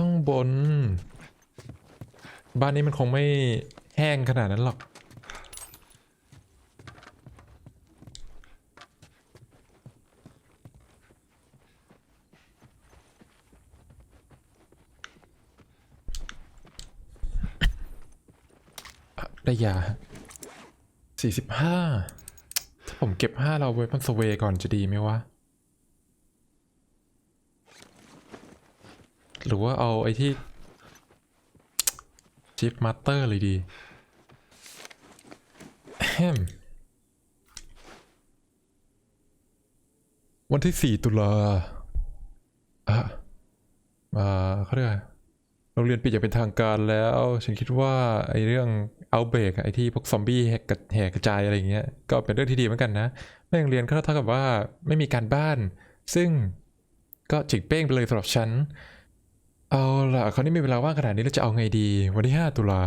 ข้างบน บ้านนี้มันคงไม่แห้งขนาดนั้นหรอกอะได้ยาสี่สิบห้า ถ้าผมเก็บห้าเราไว้พันสเวก่อนจะดีไหมวะ หรือว่าเอาไอ้ที่ชิปมาสเตอร์เลยดีแฮมวันที่ 4 ตุลาอะอ่าเขาเรียกโรงเรียนปิดอย่างเป็นทางการแล้ว ฉันคิดว่าไอ้เรื่องเอาเบรกไอ้ที่พวกซอมบี้แหกกระแหกกระจายอะไรอย่างเงี้ย ก็เป็นเรื่องที่ดีเหมือนกันนะไม่โรงเรียนก็เท่ากับว่าไม่มีการบ้าน ซึ่งก็จิกเป้งไปเลยสำหรับฉัน เอาล่ะคราวนี้มีเวลาว่างขนาดนี้เราจะเอาไงดี วันที่ 5 ตุลา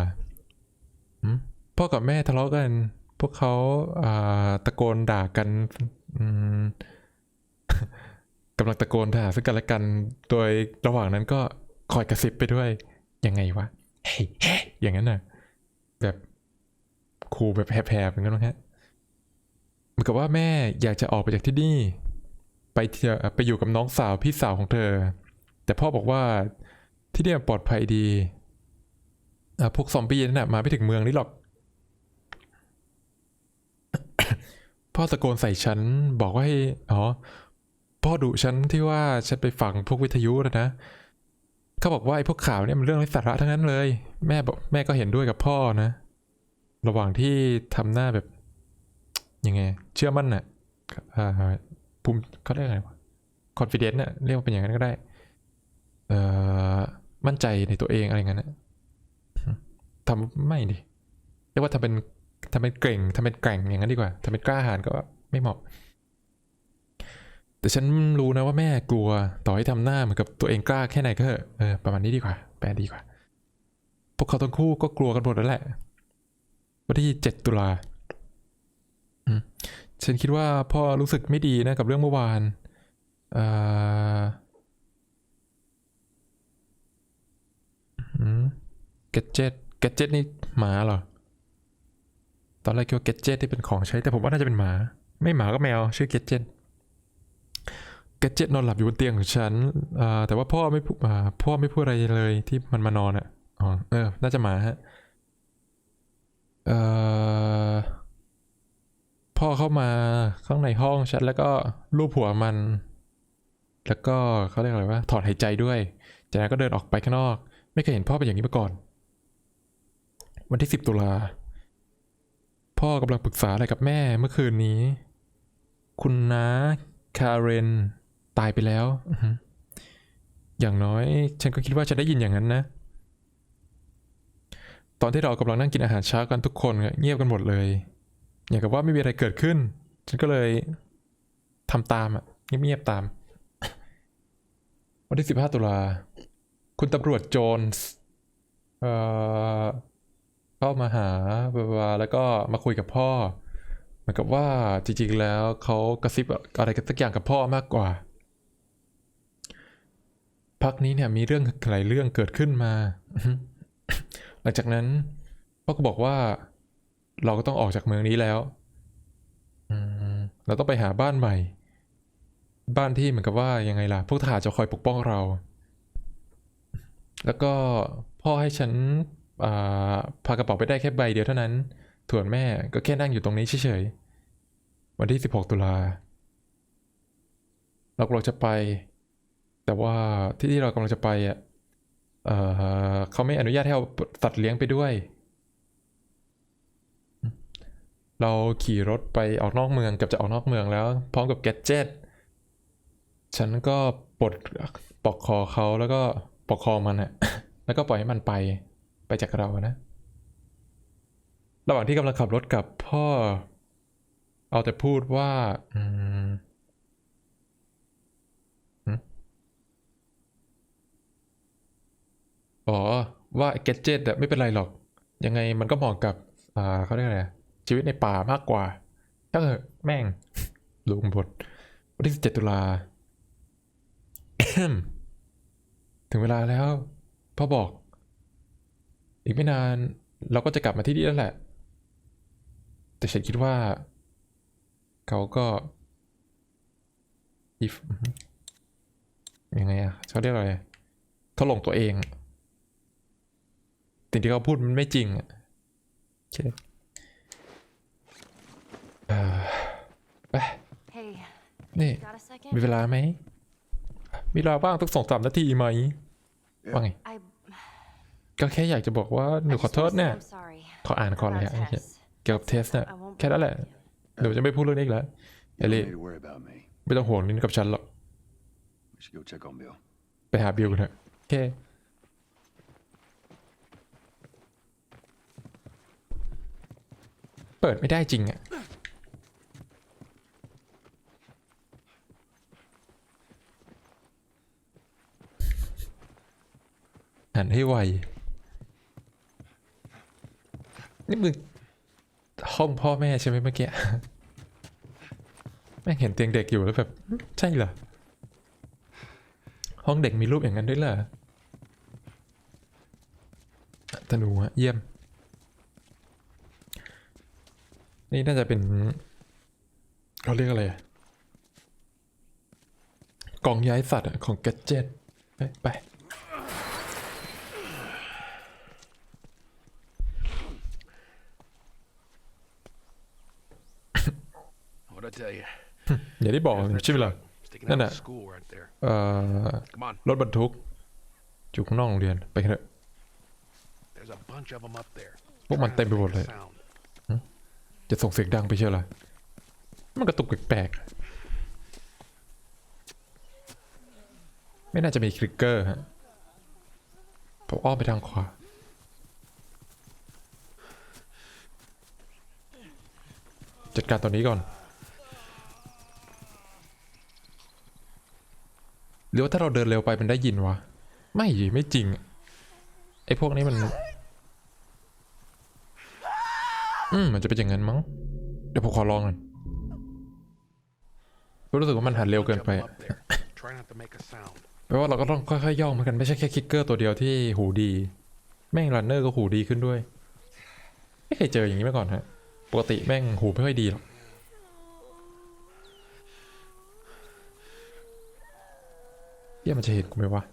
พ่อกับแม่ทะเลาะกัน พวกเขาตะโกนด่ากันกำลังตะโกนด่าซึ่งกันและกัน โดยระหว่างนั้นก็คอยกระซิบไปด้วย ยังไงวะเฮ้ยเฮ้อย่างนั้นน่ะ แบบครูแบบแผลบๆอย่างนั้นนะฮะเหมือนกับว่าแม่อยากจะออกไปจากที่นี่ ไปไปอยู่กับน้องสาวพี่สาวของเธอ แต่พ่อบอกว่า ที่เนี่ยปลอดภัยดีอะพวกซอมบี้นั่นน่ะมาไม่ถึงเมืองนี้หรอก พ่อตะโกนใส่ฉันบอกว่าให้อ๋อพ่อดุฉันที่ว่าฉันไปฝังพวกวิทยุนะนะเขาบอกว่าไอ้พวกข่าวเนี่ยมันเรื่องไร้สาระทั้งนั้นเลย แม่บอกแม่ก็เห็นด้วยกับพ่อนะ ระหว่างที่ทำหน้าแบบยังไง เชื่อมั่นน่ะอ่าภูมิเขาเรียกอะไรวะ confidence น่ะเรียกว่าเป็นอย่างนั้นก็ได้ เอ่อ มั่นใจในตัวเองอะไรอย่างนั้นนะทำไม่ดิเรียกว่าทำเป็นทำเป็นเก่งทำเป็นแกร่งอย่างนั้นดีกว่าทำเป็นกล้าหาญก็ไม่เหมาะ แต่ฉันรู้นะว่าแม่กลัวต่อให้ทำหน้าเหมือนกับตัวเองกล้าแค่ไหนก็เถอะเออประมาณนี้ดีกว่า แปลดีกว่า พวกเขาทั้งคู่ก็กลัวกันหมดแล้วแหละวันที่เจ็ดตุลาฉันคิดว่าพ่อรู้สึกไม่ดีนะกับเรื่องเมื่อวาน เกจเจ็ตเกจเจ็ตนี่หมาเหรอ ตอนแรกคิดว่าเกจเจ็ตที่เป็นของใช้แต่ผมว่าน่าจะเป็นหมา ไม่หมาก็แมวชื่อเกจเจ็ตแกดเจ็ตนอนหลับอยู่บนเตียงของฉันแต่ว่าพ่อไม่พูอ่าพ่อไม่พูดอะไรเลยที่มันมานอนอะอ๋อเออ น่าจะหมาฮะเอ่อพ่อเข้ามาข้างในห้องฉันแล้วก็ลูบหัวมัน แล้วก็เขาเรียกอะไรว่าถอดหายใจด้วย จากนั้นก็เดินออกไปข้างนอก ไม่เคยเห็นพ่อเป็นอย่างนี้มาก่อน วันที่สิบตุลา พ่อกำลังปรึกษาอะไรกับแม่เมื่อคืนนี้ คุณน้าคาเรน ตายไปแล้ว อย่างน้อย ฉันก็คิดว่าจะได้ยินอย่างนั้นนะ ตอนที่เรากำลังนั่งกินอาหารเช้ากันทุกคนเงียบกันหมดเลย อย่างกับว่าไม่มีอะไรเกิดขึ้น ฉันก็เลยทำตามอะเงียบๆตาม วันที่15ตุลา คุณตำรวจโจนส์เอ่อเข้ามาหาบาบาแล้วก็มาคุยกับพ่อเหมือนกับว่าจริงๆแล้วเขากระซิบอะไรกันสักอย่างกับพ่อมากกว่า พักนี้เนี่ยมีเรื่องหลายเรื่องเกิดขึ้นมา หลังจากนั้นพ่อก็บอกว่าเราก็ต้องออกจากเมืองนี้แล้วเราต้องไปหาบ้านใหม่ บ้านที่เหมือนกับว่ายังไงล่ะ พวกทหารจะคอยปกป้องเรา แล้วก็พ่อให้ฉันาพากระเป๋าไปได้แค่ใบเดียวเท่านั้นส่วนแม่ก็แค่นั่งอยู่ตรงนี้เฉยๆ วันที่ 16 ตุลาเรากำลังจะไป แต่ว่าที่ที่เรากำลังจะไปอะเขาไม่อนุญาตให้เอาสัตว์เลี้ยงไปด้วย เราขี่รถไปออกนอกเมืองเกับจะออกนอกเมืองแล้ว พร้อมกับแกดเจ็ต ฉันก็ปลดปลอกคอเขาแล้วก็ ปกคองมันอะแล้วก็ปล่อยให้มันไปไปจากเราอะนะ ระหว่างที่กำลังขับรถกับพ่อ เอาแต่พูดว่า อืมอ๋อ ว่าเกจเจ็ตไม่เป็นไรหรอก ยังไงมันก็เหมาะกับ อ่าเขาเรียกอะไร ชีวิตในป่ามากกว่าถ้าเถอแม่งลุงบทวันที่17ตุลา ถึงเวลาแล้วพ่อบอก อีกไม่นานเราก็จะกลับมาที่นี่แล้วแหละ แต่ฉันคิดว่า เขาก็ if อือฮึยังไงอะเขาเรียกอะไรเขาหลงตัวเองสิ่งที่เขาพูดมันไม่จริงอะโอเคเอ่อไป Hey, นี่ got a second? มีเวลาไหม มีเวลาว่างสักสองสามนาทีไหมว่าไง I ก็แค่อยากจะบอกว่าหนู I ขอ just โทษ wanna say เนี่ย I'm sorry ขออ่านก่อนเลย about อะไอ้เหี้ย Tess. เกี่ยวกับเทสเนี่ย I won't แค่นั้นแหละ bother you. เดี๋ยวจะไม่พูดเรื่องนี้อีกแล้ว You don't Ellie. need to worry about me. ไม่ต้องห่วงนี่กับฉันหรอก We should go check on Bill. ไปหาบิลกันเถอะโอเค เปิดไม่ได้จริงอะ หันให้ไว นี่มึงห้องพ่อแม่ใช่ไหมเมื่อกี้ แม่งเห็นเตียงเด็กอยู่แล้วแบบ ใช่เหรอ ห้องเด็กมีรูปอย่างนั้นด้วยเหรอธนูฮะเยี่ยม นี่น่าจะเป็นเขาเรียกอะไรกล่องย้ายสัตว์ของแกดเจ็ตไป ไป What'd I tell you? อย่าได้บอกใช่ไหมล่ะ Sticking No, out no. of school right there. เอ่อ Come on. รถบรรทุกอยู่ข้างนอกโรงเรียนไปกันเถอะ There's a bunch of them up there. พวกมัน Trying เต็ม to ไปหมด make เล a ย sound. จะส่งเสียงดังไปเชียวเหรอมันกระตุกแปลกๆ ไม่น่าจะมีคลิกเกอร์ฮะผมอ้อมไปทางขวาจัดการตัวนี้ก่อน หรือว่าถ้าเราเดินเร็วไปมันได้ยินวะ ไม่ไม่จริงไอ้พวกนี้มัน อืมมันจะเป็นอย่างนั้นมั้ง เดี๋ยวผมขอลองหน่อยรู้สึกว่ามันหันเร็วเกิน Bunch ไป of 'em up there. Try not to make a sound. แปลว่าเราก็ต้องค่อยๆย่องเหมือนกันไม่ใช่แค่คิกเกอร์ตัวเดียวที่หูดี แม่งรันเนอร์ก็หูดีขึ้นด้วย ไม่เคยเจออย่างนี้มาก่อนฮะ ปกติแม่งหูไม่ค่อยดีหรอก เยี่ยมันจะเห็นกูไหมวะ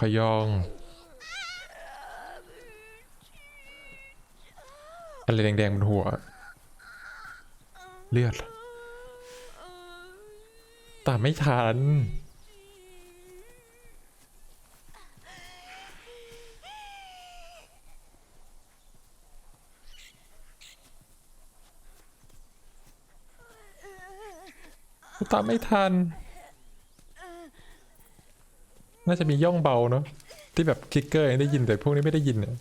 ค่อยองอะไรแดงๆบนหัว เลือด ตามไม่ทัน ตามไม่ทัน น่าจะมีย่องเบาเนาะที่แบบคิกเกอร์ยังได้ยินแต่พวกนี้ไม่ได้ยินเนี่ย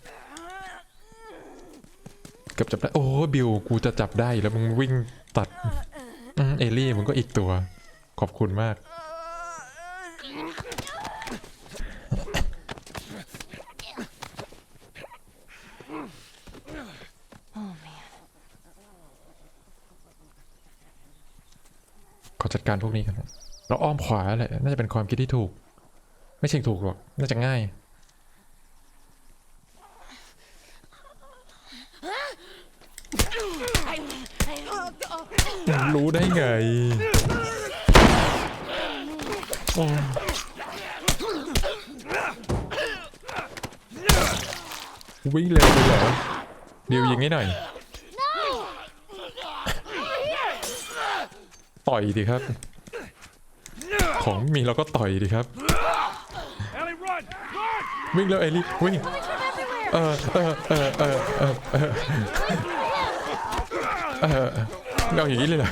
เกือบจับได้ โอ้บิวกูจะจับได้แล้วมึงวิ่งตัดเอลลี่มึงก็อีกตัว ขอบคุณมาก ขอจัดการพวกนี้กันเราอ้อมขวาแหละ น่าจะเป็นความคิดที่ถูก ไม่ใช่ถูกหรอก น่าจะง่ายรู้ได้ไง วิ่งเร็วไปเหรอเดี๋ยวยิงให้หน่อย ต่อยดีครับ ของมีเราก็ต่อยดีครับ วิ่งแล้วเอลิวิ่งเออเออเออเออเออเออเออเอาอย่างนี้เลยเหรอ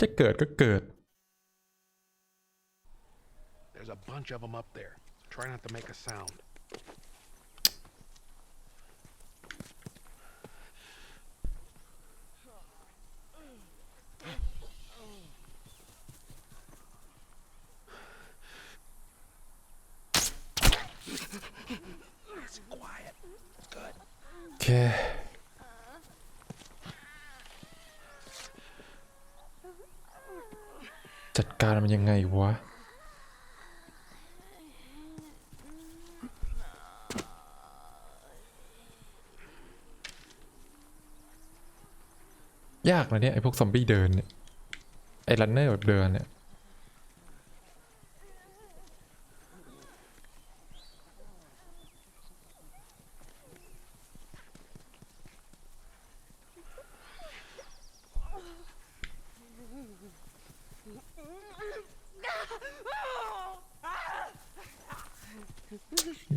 จะเกิดก็เกิด bunch of them up there. Try not to make a sound. It's quiet. It's good. Okay. Uh-huh. Chặt. ยากนะเนี่ยไอพวกซอมบี้เดินเนี่ยไอรันเนอร์แบบเดินเนี่ย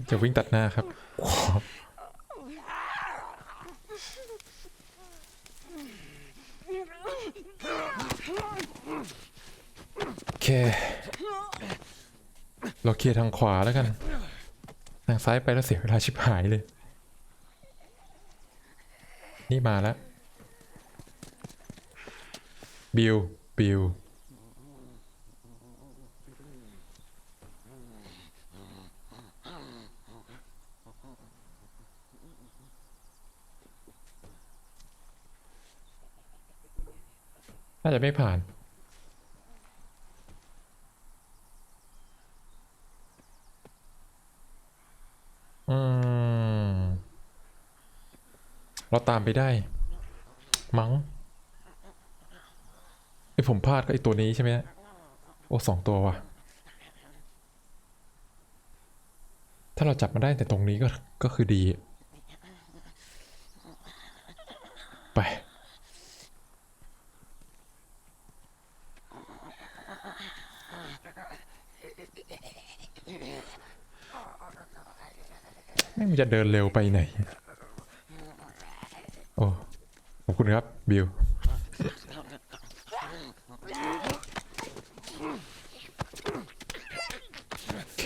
จะวิ่งตัดหน้าครับว้าวโอเค เราเคลียร์ทาง ขวาแล้วกัน ทางซ้ายไปแล้วเสียเวลาชิบหายเลย นี่มาแล้ว บิลบิลน่าจะไม่ผ่าน อืม เราตามไปได้ มั้งไอผมพลาดก็ไอตัวนี้ใช่ไหมโอ้สองตัวว่ะ ถ้าเราจับมาได้แต่ตรงนี้ก็ก็คือดี ไป ไม่มันจะ เดินเร็วไปไหน โอ้ ขอบคุณครับ บิลโอเค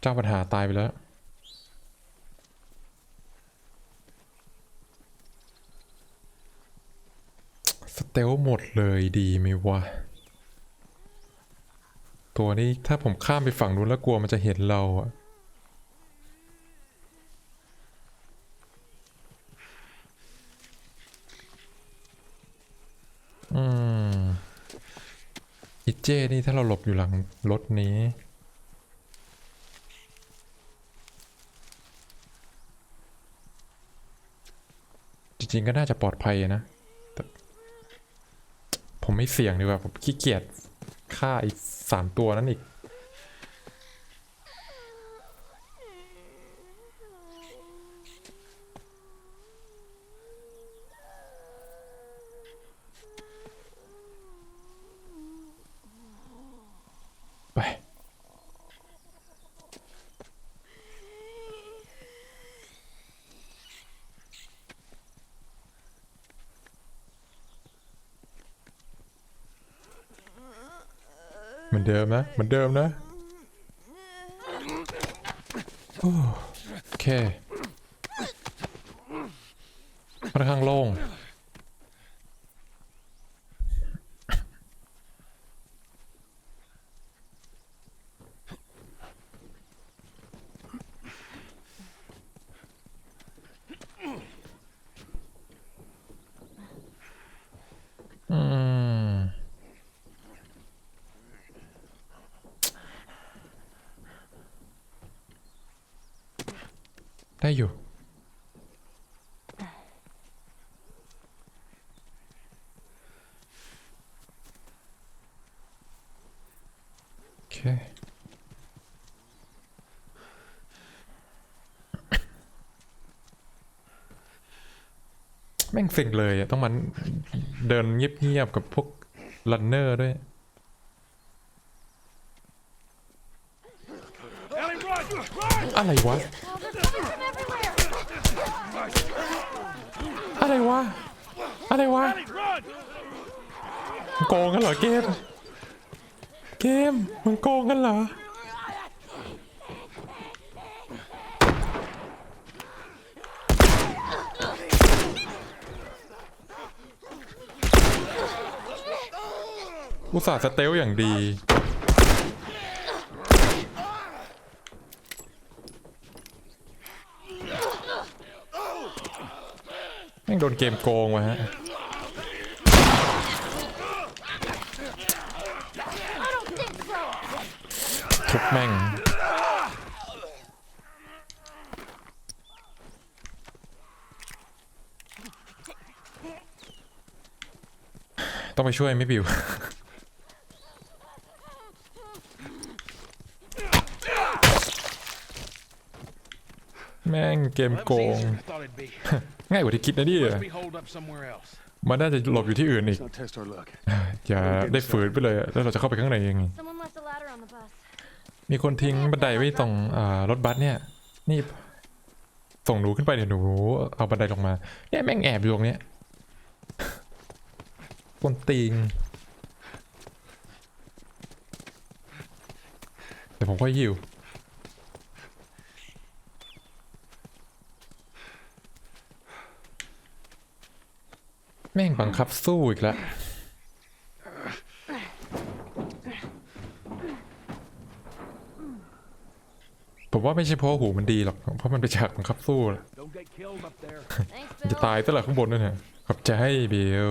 เจ้าปัญหาตายไปแล้วสเตลหมดเลยดีไหมวะ ตัวนี้ถ้าผมข้ามไปฝั่งนู้นแล้วกลัวมันจะเห็นเราอะอืมอิเจนี่ถ้าเราหลบอยู่หลังรถนี้จริงๆก็น่าจะปลอดภัยนะแต่ผมไม่เสี่ยงดีกว่าผมขี้เกียจฆ่าอีก สามตัวนั้นอีก เหมือนเดิมนะ เหมือนเดิมนะโอ้โอเคค่อนข้างโล่ง ได้อยู่ โอเค แม่งเซ็งเลยอะต้องมันเดินเงียบๆกับพวกรันเนอร์ด้วยอะไรวะ อะไรวะ อะไรวะมึงโกงกันเหรอเกม เกมมึงโกงกันเหรอ อุตส่าห์สเตลอย่างดี ม่งโดนเกมโกงวะฮะทุบแม่ง ต้องไปช่วยไม่บิวแม่งเกมโกง ง่ายกว่าที่คิดนะเนี่ย Must be holed up somewhere else. มันน่าจะหลบอยู่ที่อื่นอีก Let's not test our luck. อย่าได้ฝืนไปเลยอะแล้วเราจะเข้าไปข้างในยังไง Someone left a ladder on the bus. มีคนทิ้งบันไดไว้ตรงอ่ารถบัสเนี่ย นี่ส่งหนูขึ้นไปเดี๋ยวหนูเอาบันไดลงมา เนี่ยแม่งแอบอยู่ตรงเนี้ยคนติงเดี๋ยวผมค่อยหิว ม่งบังคับสู้อีกแล้วผมว่าไม่ใช่เพราะหูมันดีหรอก เพราะมันไปฉากบังคับสู้แหละ Don't get killed up there. Thanks, จะ Bill. ตายตั้งแต่ข้างบนนั่นแหละขอบใจเบล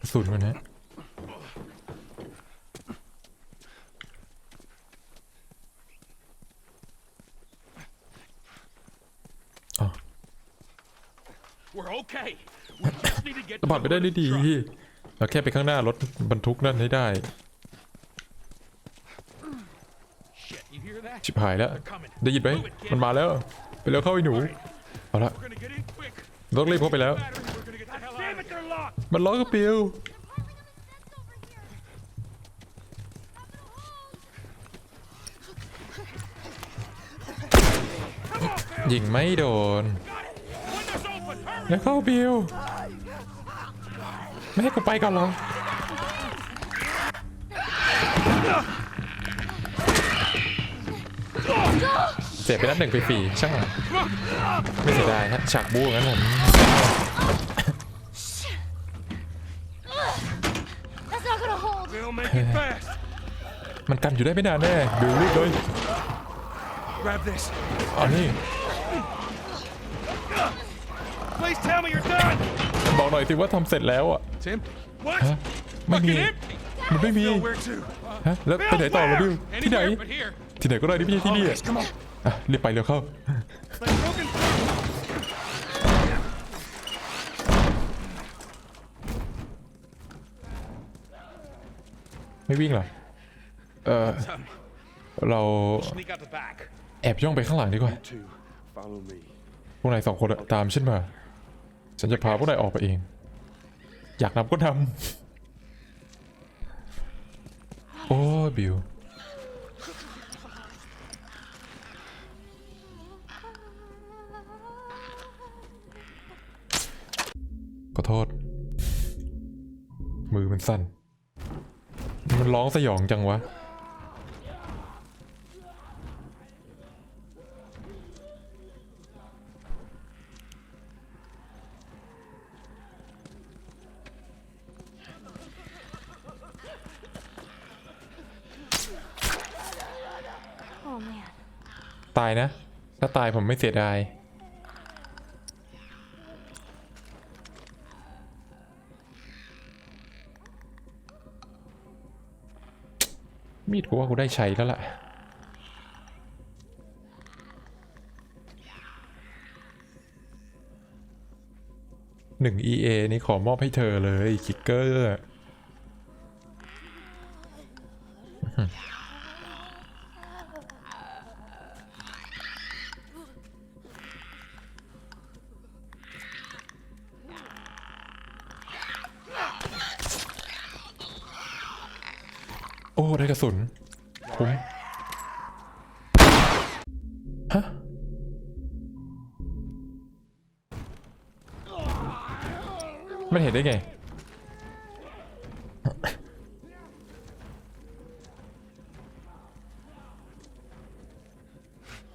กระสุนมันนะ We're okay. We just need to get สะบัดไปได้ด้วยดี truck. เราแค่ไปข้างหน้ารถบรรทุกนั่นให้ได้ Shit, you hear that? ชิบหายแล้ว They're coming. ได้ยินไหม Move it, kid. มันมาแล้ว ไปแล้วเข้าไอ้หนู เอาละ We're gonna get in quick. ต้องรีบเข้าไปแล้ว Battery, we're gonna get the hell Damn it, they're locked. มันล้อกระเปียวยิงไม่โดน Windows open. Hurry. แล้วเข้าบิวไม่ให้กูไปก่อนเหรอเสียไปนัดหนึ่งไปฟรีๆช่างมันไม่เสียดายฮะฉากบู๊งั้นผม That's not gonna hold. Bill, make it fast. มันกันอยู่ได้ไม่นานแน่บิวรีบเลย Grab this. เอานี่ Please tell me you're done. บอกหน่อยสิว่าทำเสร็จแล้วอะ Tim. What? ฮะไม่มี Fucking empty. มันไม่มี Bill, where to? ฮะแล้วไปไหนต่อมาบิวที่ไหน Anywhere but here. ที่ไหนก็ได้ที่ไม่ใช่ที่นี่อะ Come on. อะรีบไปเร็วเข้า Like broken. ไม่วิ่งเหรอเออ Some. เรา Sneak out the back. แอบย่องไปข้างหลังดีกว่า Two, follow me. พวกนายสองคนอะตามฉันมา ฉันจะพาพวกนายออกไปเอง อยากนำก็นำโอ้บิวขอโทษ มือมันสั่นมันร้องสยองจังวะ ตายนะ ถ้าตายผมไม่เสียดายมีดกูว่ากูได้ใช้แล้วล่ะ หนึ่ง EA นี่ขอมอบให้เธอเลยคิกเกอร์ อ้ได้กระสุนคุ้มฮะมันเห็นได้ไง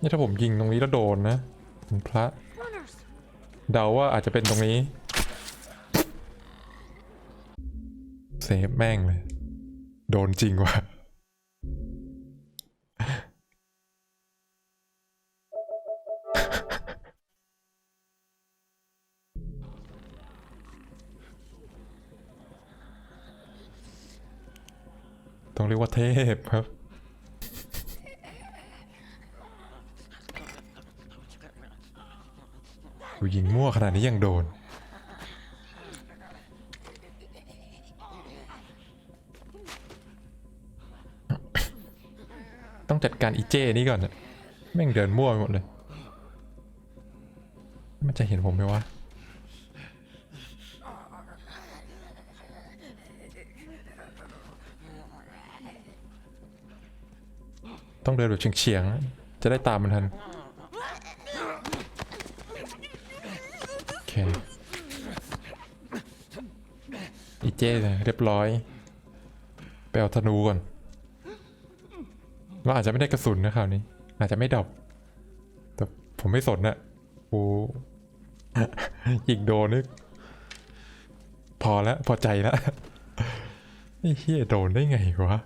นี่ถ้าผมยิงตรงนี้แล้วโดนนะผมพระ เดาว่าอาจจะเป็นตรงนี้ เซฟแม่งเลย โดนจริงว่ะต้องเรียกว่าเทพครับ ยิงมั่วขนาดนี้ยังโดน ต้องจัดการอีเจนี่ก่อนอะแม่งเดินมั่วไปหมดเลย มันจะเห็นผมไหมวะต้องเดินแบบเฉียงๆ จะได้ตามมันทัน โอเค อีเจ้เนี่ยเรียบร้อย ไปเอาธนูก่อน เราอาจจะไม่ได้กระสุนนะคราวนี้ อาจจะไม่ดรอปแต่ผมไม่สนนะกูยิงโดนนึก พอแล้วพอใจแล้วไอ้เฮียโดนได้ไงวะ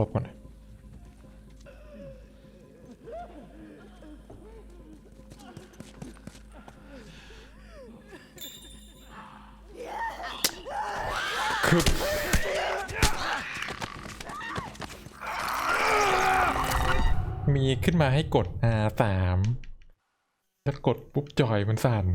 ลบก่อนคือมีขึ้นมาให้กด R3 แล้วกดปุ๊บจอยมันสั่น